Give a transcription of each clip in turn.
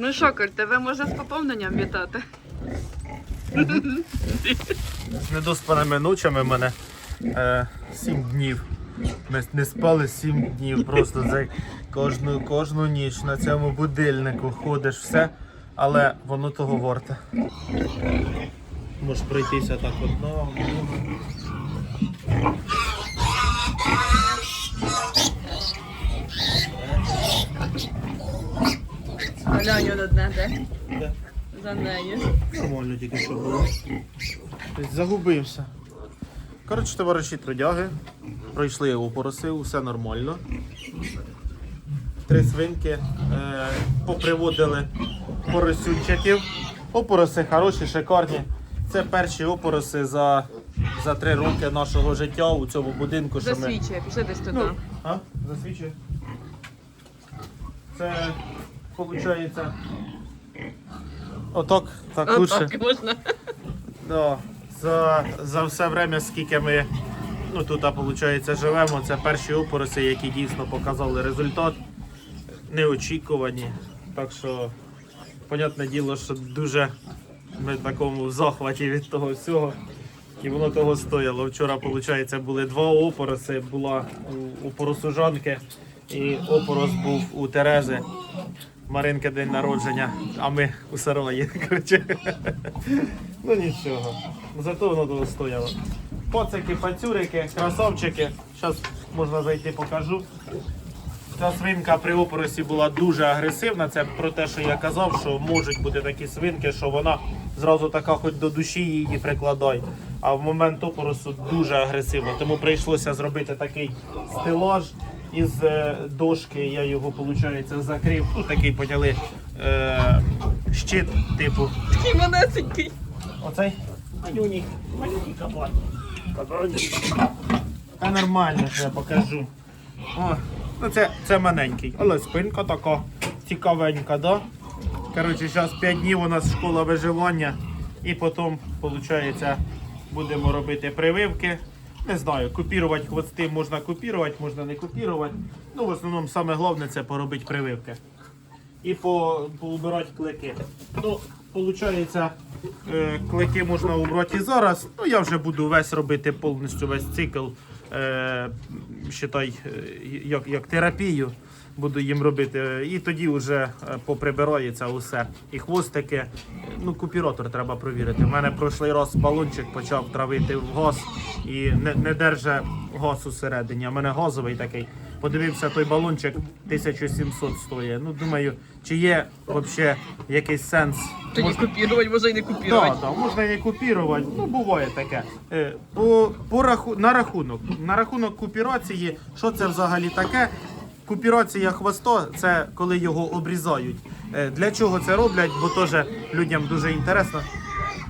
Ну що, Коль, тебе можна з поповненням вітати? З недоспаними ночами мене е, 7 днів. Ми не спали 7 днів. Просто за кожну, кожну ніч на цьому будильнику ходиш все, але воно того варте. Можеш пройтися так одного. Глянь одне, де? Де? За нею. Нормально тільки що було. Тобто загубився. Коротше, товариші трудяги. Пройшли його поросив, все нормально. Три свинки е, поприводили поросюнчиків. Опороси хороші, шикарні. Це перші опороси за, за три роки нашого життя у цьому будинку. Що ми... Засвічує, пішли десь туди. Ну, а? Засвічує. Це виходить. Отак, так лучше. Отак можна. Да. За, за все время, скільки ми ну, тут, виходить, живемо, це перші опороси, які дійсно показали результат. Неочікувані. Так що, понятне діло, що дуже ми в такому захваті від того всього. І воно того стояло. Вчора, виходить, були два опороси. Була у, у поросужанки і опорос був у Терези. Маринка день народження, а ми у. Коротше. Ну нічого. Зато воно того стояло. Поцики, пацюрики, красавчики. Зараз можна зайти покажу. Ця свинка при опоросі була дуже агресивна. Це про те, що я казав, що можуть бути такі свинки, що вона зразу така хоч до душі її прикладай. А в момент опоросу дуже агресивно. Тому прийшлося зробити такий стелаж із е, дошки. Я його, виходить, закрив. Ну, такий поняли е, щит, типу. Такий манесенький. Оцей малюнік, малюнік кабан. Та нормально, що я покажу. О, ну це, це маленький, але спинка така цікавенька, да? Коротше, зараз 5 днів у нас школа виживання і потім, виходить, будемо робити прививки. Не знаю, копірувати хвости можна копірувати, можна не копірувати. Ну, в основному саме головне це поробити прививки і по, поубирати клики. Ну, виходить, е, клики можна убрати і зараз. Ну, я вже буду весь робити повністю весь цикл, е, считай, е, як, як терапію. Буду їм робити. І тоді вже е, поприбирається усе. І хвостики. Ну, купіратор треба провірити. У мене прошлий раз балончик почав травити в газ і не, не держа газ усередині. В мене газовий такий. Подивився той балончик 1700 стоїть. Ну, думаю, чи є взагалі якийсь сенс. Тоді купірувати, може і не Так, купірувати. да, можна і не купірувати, ну буває таке. Е, По, по раху, на рахунок. На рахунок купірації, що це взагалі таке? Купірація хвоста це коли його обрізають. Е, Для чого це роблять? Бо теж людям дуже інтересно.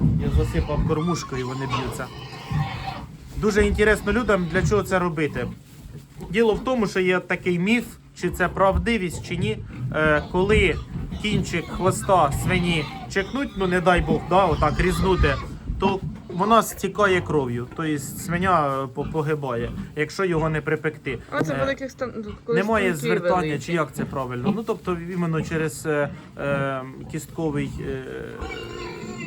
Я засипав кормушкою, вони б'ються. Дуже інтересно людям, для чого це робити. Діло в тому, що є такий міф, чи це правдивість, чи ні. Е, коли кінчик хвоста свині чекнуть, ну не дай Бог, да, отак різнути, то вона стікає кров'ю, тобто свиня е, погибає, якщо його не припекти. А це великих стан... немає звертання, чи як це правильно. Ну тобто іменно через е, е, кістковий. Е,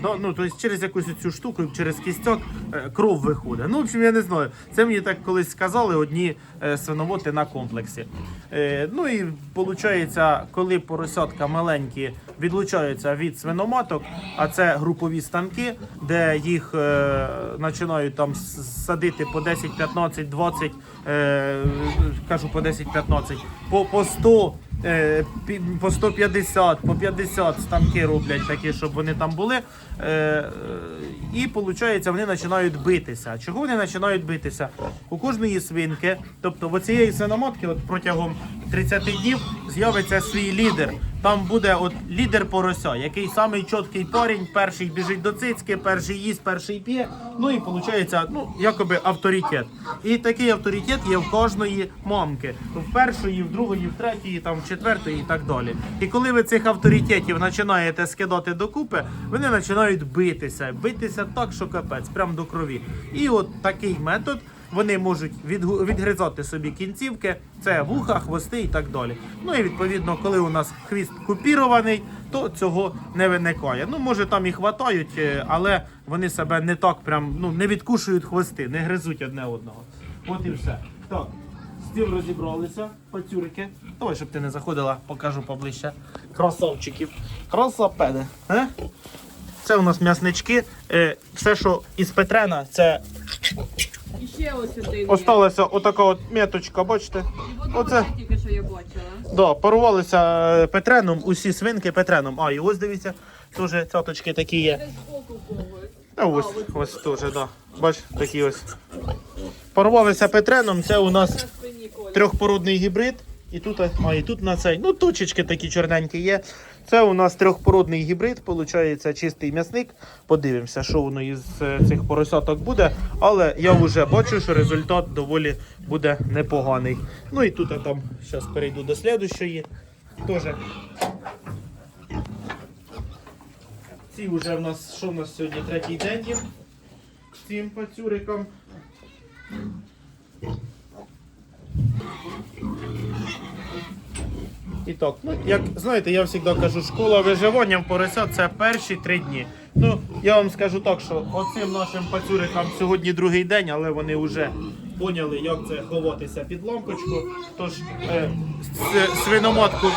да, ну, тобто через якусь цю штуку, через кістяк е, кров виходить. Ну, в общем, я не знаю. Це мені так колись сказали одні е, свиноводи на комплексі. Е, ну і виходить, коли поросятка маленькі відлучаються від свиноматок, а це групові станки, де їх починають там садити по 10, 15, 20, е, кажу по 10-15, по, по 100, е, пі- по 150, по 50 станки роблять такі, щоб вони там були. Е, е, і виходить, вони починають битися. Чого вони починають битися? У кожної свинки, тобто в цієї свиноматки, от протягом 30 днів з'явиться свій лідер. Там буде от лідер порося, який самий чіткий парень, перший біжить до цицьки, перший їсть, перший п'є. Ну і виходить, ну, якоби авторитет. І такий авторитет є в кожної мамки. В першої, в другої, в третьої, там, в четвертої і так далі. І коли ви цих авторитетів починаєте скидати докупи, вони починають битися. Битися так, що капець, прямо до крові. І от такий метод вони можуть відгризати собі кінцівки, це вуха, хвости і так далі. Ну і відповідно, коли у нас хвіст купірований, то цього не виникає. Ну, може там і хватають, е, але вони себе не так прям ну, не відкушують хвости, не гризуть одне одного. От і все. Так, з цим розібралися, пацюрики. Давай, щоб ти не заходила, покажу поближче. Красавчиків. Красапеди. Е? Це у нас м'яснички. Все, що із Петрена, це І ще ось один. є. осталася отака от меточка, бачите? І Оце. тільки що я бачила. Да, парувалися е, Петреном, усі свинки Петреном. А, і ось дивіться, теж цяточки такі є. Когось. А ось, ось теж, да. Бач, такі ось. Парувалися Петреном, це у нас На спині колір. трьохпородний гібрид. І тут, а, і тут на цей, ну точечки такі чорненькі є. Це у нас трьохпородний гібрид, виходить чистий м'ясник. Подивимося, що воно із е, цих поросяток буде. Але я вже бачу, що результат доволі буде непоганий. Ну і тут я там зараз перейду до слідущої. Ці вже в нас, що в нас сьогодні третій день їм? Цим пацюрикам. І так, ну як знаєте, я завжди кажу, школа виживання в порося це перші три дні. Ну, я вам скажу так, що оцим нашим пацюрикам сьогодні другий день, але вони вже поняли, як це ховатися під лампочку. Тож е, свиноматку,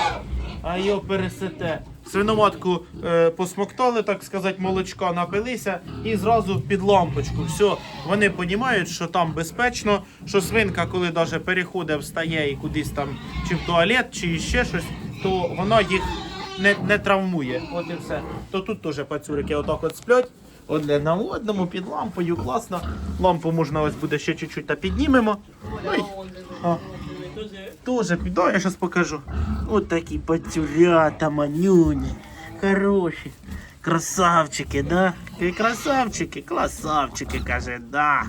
а його пересете. Свиноматку е, посмоктали, так сказати, молочка напилися і зразу під лампочку. Все, вони розуміють, що там безпечно, що свинка, коли даже переходить, встає і кудись там, чи в туалет, чи ще щось, то вона їх не, не травмує. От і все. То тут теж пацюрики отак от сплять. Одне на одному під лампою, класно. Лампу можна ось буде ще чуть-чуть та піднімемо. І- а. Тоже піду, я зараз покажу. От такі пацюрята, манюні. Хороші. Красавчики, да? Красавчики, красавчики, каже, да.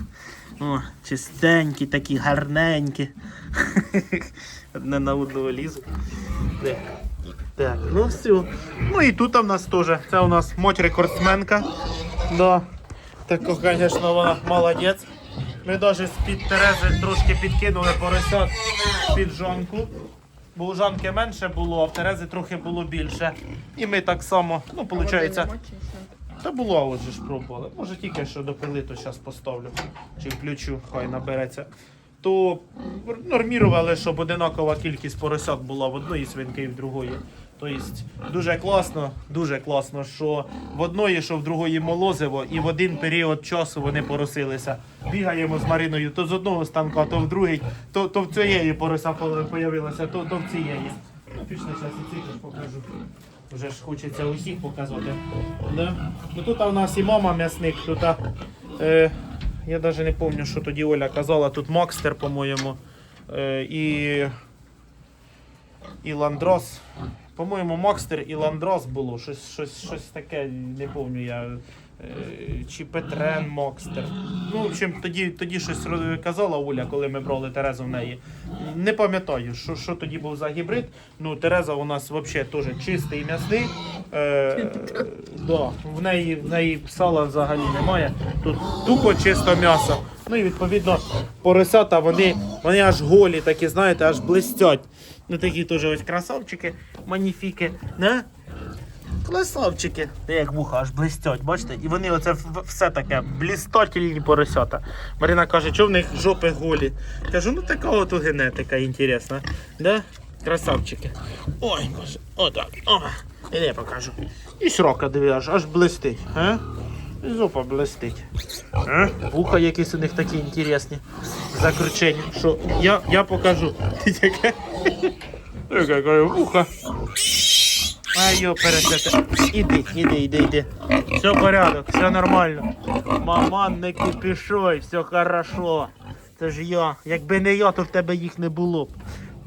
О, чистенькі, такі гарненькі. Одне на одного лізу. Так, ну все. Ну і тут в нас теж. Це у нас мать рекордсменка. Да. Тако, звісно, вона молодець. Ми навіть з-під Терези трошки підкинули поросят під жонку. Бо у жонки менше було, а в Терези трохи було більше. І ми так само, ну, виходить, та було, а от ж пробували. Може тільки що допили, то зараз поставлю. Чи включу, хай набереться. То нормірували, щоб одинакова кількість поросят була в одної свинки і в другої. Тобто дуже класно, дуже класно, що в одної, що в другої молозиво, і в один період часу вони поросилися. Бігаємо з Мариною то з одного станка, то в другий, то, то в цієї порося появилася, то, то в цієї. Ну, пішли зараз і теж покажу. Вже ж хочеться усіх показати. Да? Ну, тут у нас і мама м'ясник, тут. Е, я навіть не пам'ятаю, що тоді Оля казала, тут Макстер, по-моєму. Е, і, і Ландрос. По-моєму, Макстер і Ландрос було. Щось, щось, щось таке, не пам'ятаю я. Е, Чи Петрен Макстер. Ну, в общем, тоді, тоді щось казала Оля, коли ми брали Терезу в неї. Не пам'ятаю, що, що тоді був за гібрид. Ну, Тереза у нас взагалі теж чистий м'ясний. Е, да, в, неї, в неї сала взагалі немає. Тут тупо чисто м'ясо. Ну і відповідно поросята, вони, вони аж голі, такі, знаєте, аж блистять. Ну такі теж ось красавчики, маніфіки. Не? Красавчики. Як вуха аж блистять, бачите? І вони оце все таке блістательні поросята. Марина каже, що в них жопи голі. Кажу, ну така от генетика інтересна. Да? Красавчики. Ой, боже, отак. О, іди я покажу. І срока диви, аж, аж блистить. А? І Жопа блистить. А? Вуха якісь у них такі інтересні. Закручені. Що я, я покажу. Яке? Яке вуха. Ай, йо, пересете. Іди, іди, іди, іди. Все порядок, все нормально. Маман, не кипішой, все хорошо. Це ж я. Якби не я, то в тебе їх не було б.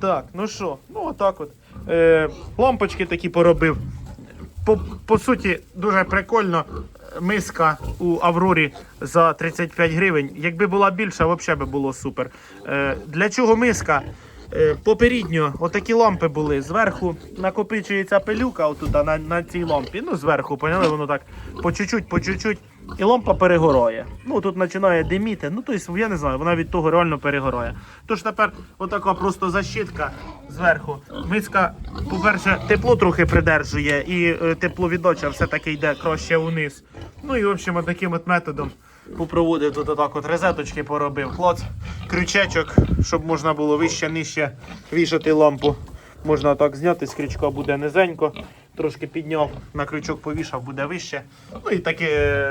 Так, ну що, ну отак от. Е, лампочки такі поробив. По, по суті, дуже прикольно. Миска у Аврорі за 35 гривень. Якби була більша, взагалі би було супер. Е, для чого миска? Е, Попередньо отакі лампи були. Зверху накопичується пилюка отута на, на цій лампі. Ну, зверху, поняли, воно так по чуть-чуть, по чуть-чуть і лампа перегорає. Ну тут починає диміти. Ну тобто, я не знаю, вона від того реально перегорає. Тож тепер отака просто защитка зверху. Миска, по-перше, тепло трохи придержує, і е, тепловіддача все-таки йде краще вниз. Ну і в общем, таким от методом попроводив тут отак от розеточки поробив. Хлоц, крючечок, щоб можна було вище нижче вішати лампу. Можна так зняти, з крючка буде низенько, трошки підняв, на крючок повішав, буде вище. Ну і таки,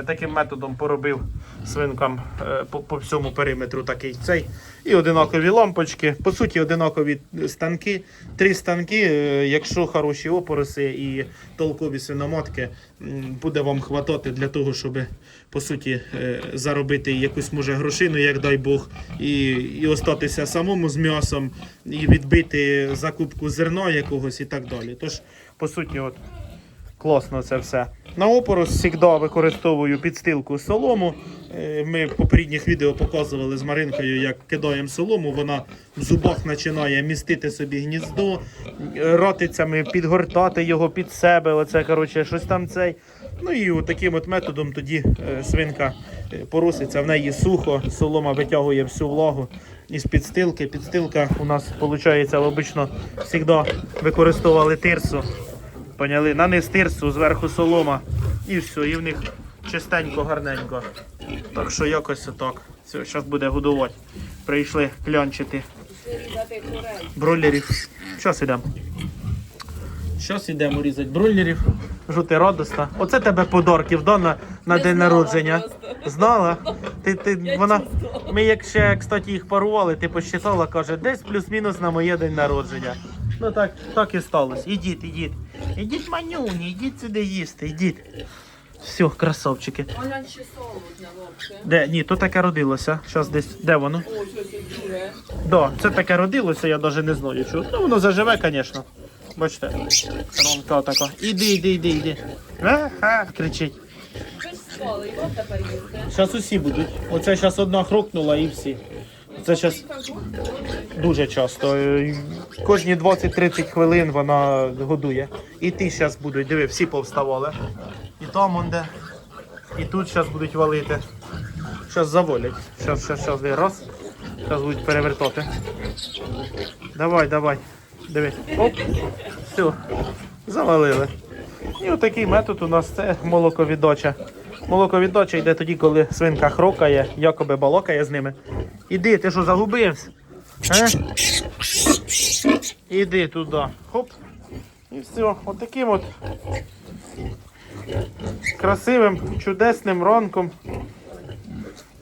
таким методом поробив свинкам е, по, по всьому периметру такий цей. І одинакові лампочки. По суті, одинакові станки. Три станки, е, якщо хороші опороси і толкові свиноматки, буде вам хватати для того, щоб по суті е, заробити якусь може грошину, як дай Бог, і, і остатися самому з м'ясом, і відбити закупку зерна якогось і так далі. Тож, по суті, от класно це все. На опорос завжди використовую підстилку солому. Е, Ми в попередніх відео показували з Маринкою, як кидаємо солому. Вона в зубах починає містити собі гніздо, ротицями ратицями підгортати його під себе. Оце коротше, щось там цей. Ну і от таким от методом тоді е, свинка е, пороситься, в неї сухо, солома витягує всю влагу із підстилки. Підстилка у нас виходить обично завжди використовували тирсу. Поняли? На тирсу, зверху солома. І все, і в них чистенько, гарненько. Так що якось отак. Зараз буде годувати. Прийшли клянчити бройлерів. Зараз йдемо. Зараз йдемо різати бройлерів. Жути радосна. Оце тебе подарків да, на, на день знала народження. просто. Знала? Ти, ти, Я вона, ми як ще, кстати, їх парували, ти посчитала, каже, десь плюс-мінус на моє день народження. Ну так, так і сталося. Ідіть, ідіть. Ідіть, манюні, ідіть сюди їсти, ідіть. Все, красавчики. Вона ще солодня. Де? Ні, то таке родилося. Зараз десь. Де воно? О, що це друге. Да, це таке родилося, я навіть не знаю. Чого. Ну воно заживе, звісно. Бачите, ромка така. Іди, іди, іди, іди. Кричить. От тепер їсти. Зараз усі будуть. Оце зараз одна хрукнула і всі. Це зараз дуже часто. Е, Кожні 20-30 хвилин вона годує. І ті зараз будуть, диви, всі повставали. І там он де. І тут зараз будуть валити. Зараз заволять. Зараз, зараз, зараз, раз. Зараз будуть перевертати. Давай, давай. Диви. Оп. Все. Завалили. І отакий метод у нас це молоковіддача. Молоковіддача йде тоді, коли свинка хрокає, якоби балокає з ними. Іди, ти що загубився? Е? Іди туди. Хоп. І все. Отаким от красивим, чудесним ранком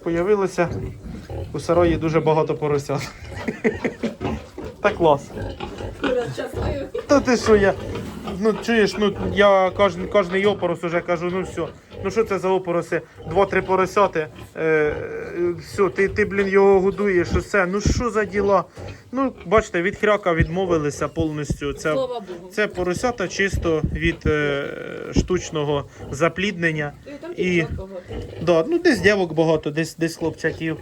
появилося у сарої дуже багато поросят. Та клас. Щасливий. Та ти що я. Ну чуєш, ну я кожен, кожний опорос уже кажу, ну все. Ну що це за опороси? Два-три поросяти. Е, е, все, ти, ти, блін, його годуєш, усе. Ну що за діла? Ну, бачите, від хряка відмовилися повністю. Це, Слава Богу. це поросята чисто від е, штучного запліднення. І там дівчат багато. Да, ну десь дівок багато, десь, десь хлопчаків.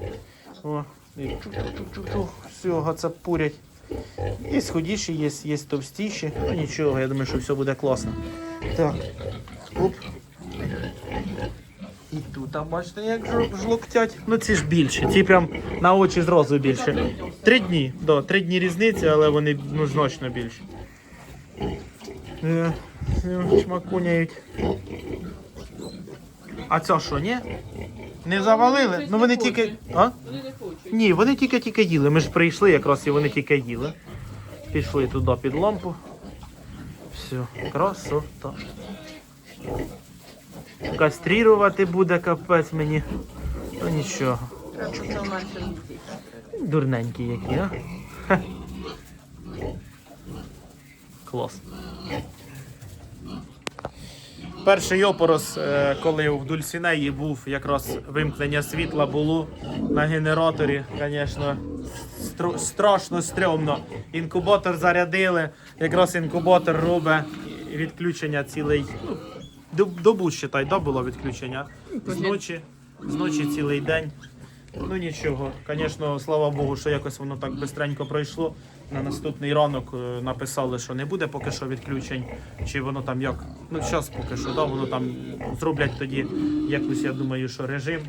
О, і ту-ту-ту-ту, всього це пурять. Є сходіші, є, є товстіші. Ну нічого, я думаю, що все буде класно. Так. Оп. І тут, а бачите, як жлоктять. Ну ці ж більше, ці прям на очі зразу більше. Три дні, да, три дні різниці, але вони ну, значно більші. Е, е, Чмакуняють. А це що, ні? Не завалили? Ну вони тільки. А? Вони не хочуть. Ні, вони тільки-тільки їли. Ми ж прийшли якраз і вони тільки їли. Пішли туди під лампу. Все, красота. Кастрірувати буде капець мені. Ну нічого. Дурненькі які, а? Хе. Клас. Перший опорос, е, коли в Дульсінеї був якраз вимкнення світла було на генераторі, звісно, стру- страшно стрьомно. Інкубатор зарядили, якраз інкубатор робить відключення цілий. Ну, добу, считай, да, було відключення. Зночі, зночі цілий день. Ну нічого, звісно, слава Богу, що якось воно так бистренько пройшло. На наступний ранок е, написали, що не буде поки що відключень, чи воно там як. Ну, зараз поки що, да, воно там зроблять тоді якусь, я думаю, що режим.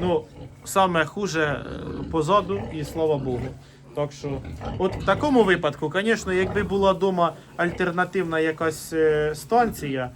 Ну, саме хуже е, позаду, і слава Богу. Так що, от в такому випадку, звісно, якби була вдома альтернативна якась е, станція,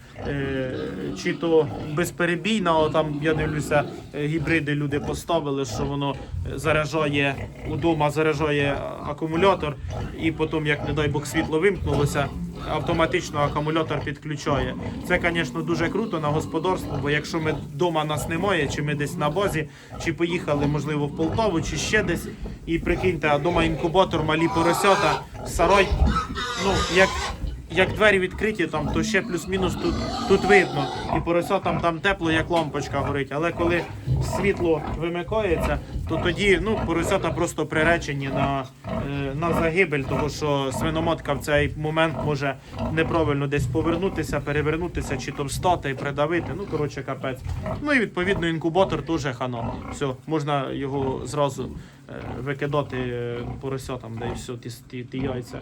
чи то безперебійна, там я дивлюся, е, гібриди люди поставили, що воно е, заряджає удома, заряджає акумулятор, і потім, як не дай Бог, світло вимкнулося, автоматично акумулятор підключає. Це, звісно, дуже круто на господарство, бо якщо ми вдома нас немає, чи ми десь на базі, чи поїхали, можливо, в Полтаву, чи ще десь, і прикиньте, а вдома інкубатор, малі поросята, сарай, ну, як. Як двері відкриті, там, то ще плюс-мінус тут, тут видно. І поросятам там тепло, як лампочка горить. Але коли світло вимикається, то тоді ну, поросята просто приречені на, е, на загибель, тому що свиноматка в цей момент може неправильно десь повернутися, перевернутися, чи то встати і придавити. Ну, коротше, капець. Ну і відповідно інкубатор теж хано. Все, можна його зразу е, викидати е, поросятам, де все, ті, ті, ті яйця.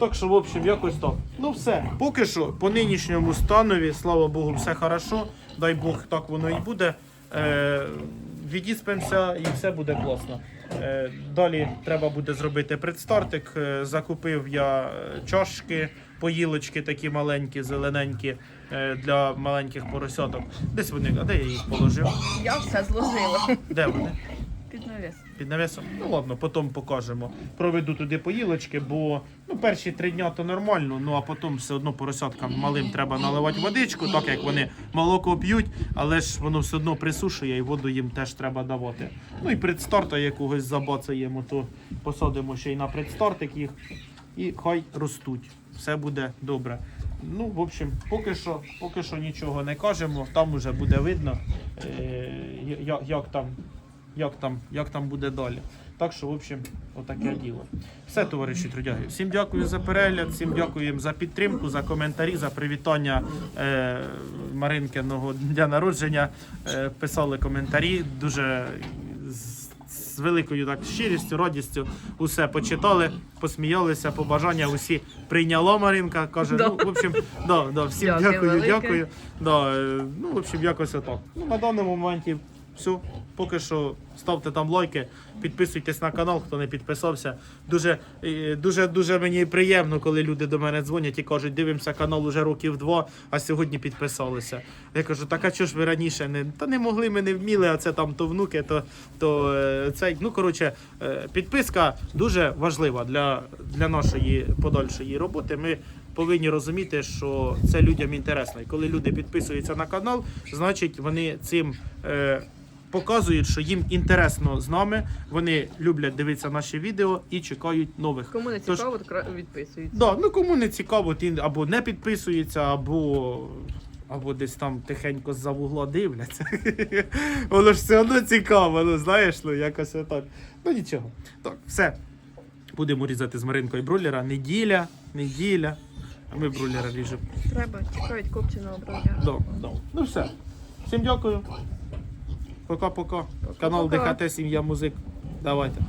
Так що, в общем, якось так. Ну все, поки що, по нинішньому станові, слава Богу, все хорошо. Дай Бог, так воно і буде. Е, відіспемося і все буде класно. Е, далі треба буде зробити предстартик. Е, закупив я е, чашки, поїлочки такі маленькі, зелененькі е, для маленьких поросяток. Десь вони, а де я їх положив? Я все зложила. Де вони? Під навіс. Під навісом? Ну ладно, потім покажемо. Проведу туди поїлочки, бо ну, перші три дня то нормально, ну а потім все одно поросяткам малим треба наливати водичку, так як вони молоко п'ють, але ж воно все одно присушує і воду їм теж треба давати. Ну і предстарта якогось забацаємо, то посадимо ще й на предстартик їх і хай ростуть. Все буде добре. Ну, в общем, поки що, поки що нічого не кажемо, там уже буде видно, е, як там як там, як там буде далі. Так що, в общем, отаке діло. Все, товариші трудяги. Всім дякую за перегляд, всім дякую за підтримку, за коментарі, за привітання е, Маринкиного дня народження. Е, писали коментарі. Дуже з, з великою так щирістю, радістю усе почитали, посміялися, побажання усі прийняла Маринка. Каже, Да. ну, в общем, да, да, всім Дякую дякую, дякую. Да, е, ну, в общем, якось отак. Ну, на даному моменті все. Поки що ставте там лайки, підписуйтесь на канал, хто не підписався. Дуже, дуже, дуже мені приємно, коли люди до мене дзвонять і кажуть, дивимося канал уже років два, а сьогодні підписалися. Я кажу, так а чого ж ви раніше не та не могли, ми не вміли, а це там то внуки, то, то е, цей. Ну коротше, е, підписка дуже важлива для, для нашої подальшої роботи. Ми повинні розуміти, що це людям інтересно. І коли люди підписуються на канал, значить вони цим. Е, Показують, що їм інтересно з нами, вони люблять дивитися наші відео і чекають нових. Кому не Тож- цікаво, то відписуються. Да, ну кому не цікаво, ті або не підписуються, або, або десь там тихенько з-за вугла дивляться. Воно ж все одно цікаво, ну знаєш, ну якось отак. Ну нічого. Так, все. Будемо різати з Маринкою бройлера. Неділя, неділя. А ми бройлера ріжемо. Треба, чекають копченого броля. Да, да. Ну все. Всім дякую. Пока-пока. Канал ДХТ Сім'я Музик. Давайте.